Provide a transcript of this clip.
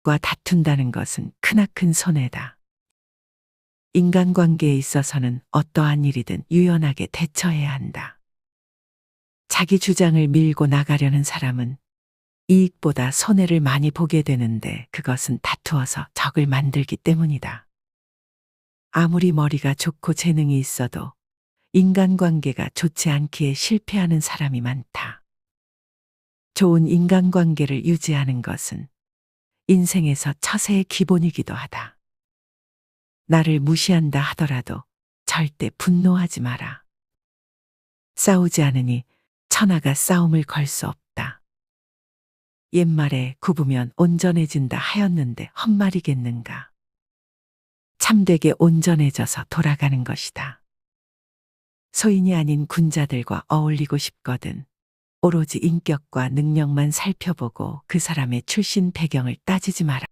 인격과 다툰다는 것은 크나큰 손해다. 인간관계에 있어서는 어떠한 일이든 유연하게 대처해야 한다. 자기 주장을 밀고 나가려는 사람은 이익보다 손해를 많이 보게 되는데 그것은 다투어서 적을 만들기 때문이다. 아무리 머리가 좋고 재능이 있어도 인간관계가 좋지 않기에 실패하는 사람이 많다. 좋은 인간관계를 유지하는 것은 인생에서 처세의 기본이기도 하다. 나를 무시한다 하더라도 절대 분노하지 마라. 싸우지 않으니 천하가 싸움을 걸 수 없다. 옛말에 굽으면 온전해진다 하였는데 헛말이겠는가. 참되게 온전해져서 돌아가는 것이다. 소인이 아닌 군자들과 어울리고 싶거든 오로지 인격과 능력만 살펴보고 그 사람의 출신 배경을 따지지 마라.